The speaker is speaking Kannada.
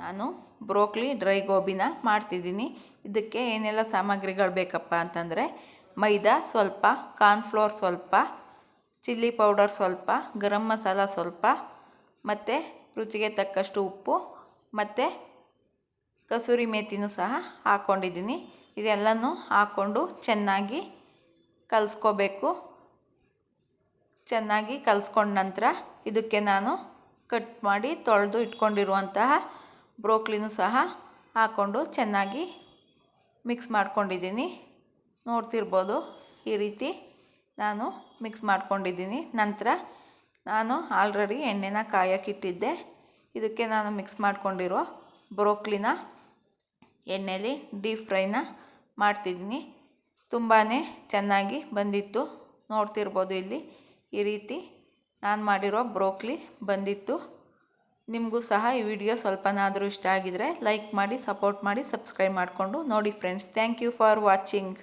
ನಾನು ಬ್ರೋಕ್ಲಿ ಡ್ರೈ ಗೋಬಿನ ಮಾಡ್ತಿದ್ದೀನಿ. ಇದಕ್ಕೆ ಏನೆಲ್ಲ ಸಾಮಗ್ರಿಗಳು ಬೇಕಪ್ಪ ಅಂತಂದರೆ ಮೈದಾ ಸ್ವಲ್ಪ, ಕಾರ್ನ್ಫ್ಲೋರ್ ಸ್ವಲ್ಪ, ಚಿಲ್ಲಿ ಪೌಡರ್ ಸ್ವಲ್ಪ, ಗರಂ ಮಸಾಲ ಸ್ವಲ್ಪ, ಮತ್ತು ರುಚಿಗೆ ತಕ್ಕಷ್ಟು ಉಪ್ಪು, ಮತ್ತು ಕಸೂರಿ ಮೇಥಿನೂ ಸಹ ಹಾಕ್ಕೊಂಡಿದ್ದೀನಿ ಇದೆಲ್ಲನೂ ಹಾಕ್ಕೊಂಡು ಚೆನ್ನಾಗಿ ಕಲಿಸ್ಕೋಬೇಕು. ಚೆನ್ನಾಗಿ ಕಲಸ್ಕೊಂಡ ನಂತರ ಇದಕ್ಕೆ ನಾನು ಕಟ್ ಮಾಡಿ ತೊಳೆದು ಇಟ್ಕೊಂಡಿರುವಂತಹ ಬ್ರೋಕ್ಲಿನೂ ಸಹ ಹಾಕ್ಕೊಂಡು ಚೆನ್ನಾಗಿ ಮಿಕ್ಸ್ ಮಾಡ್ಕೊಂಡಿದ್ದೀನಿ. ನೋಡ್ತಿರ್ಬೋದು ಈ ರೀತಿ ನಾನು ಮಿಕ್ಸ್ ಮಾಡ್ಕೊಂಡಿದ್ದೀನಿ. ನಂತರ ನಾನು ಆಲ್ರೆಡಿ ಎಣ್ಣೆನ ಕಾಯೋಕ್ಕಿಟ್ಟಿದ್ದೆ. ಇದಕ್ಕೆ ನಾನು ಮಿಕ್ಸ್ ಮಾಡಿಕೊಂಡಿರೋ ಬ್ರೋಕ್ಲಿನ ಎಣ್ಣೆಯಲ್ಲಿ ಡೀಪ್ ಫ್ರೈನ ಮಾಡ್ತಿದ್ದೀನಿ. ತುಂಬಾ ಚೆನ್ನಾಗಿ ಬಂದಿತ್ತು. ನೋಡ್ತಿರ್ಬೋದು ಇಲ್ಲಿ ಈ ರೀತಿ ನಾನು ಮಾಡಿರೋ ಬ್ರೋಕ್ಲಿ ಬಂದಿತ್ತು. ನಿಮಗೂ ಸಹ ಈ ವಿಡಿಯೋ ಸ್ವಲ್ಪನಾದರೂ ಇಷ್ಟ ಆಗಿದರೆ ಲೈಕ್ ಮಾಡಿ, ಸಪೋರ್ಟ್ ಮಾಡಿ, ಸಬ್ಸ್ಕ್ರೈಬ್ ಮಾಡಿಕೊಂಡು ನೋಡಿ friends thank you for watching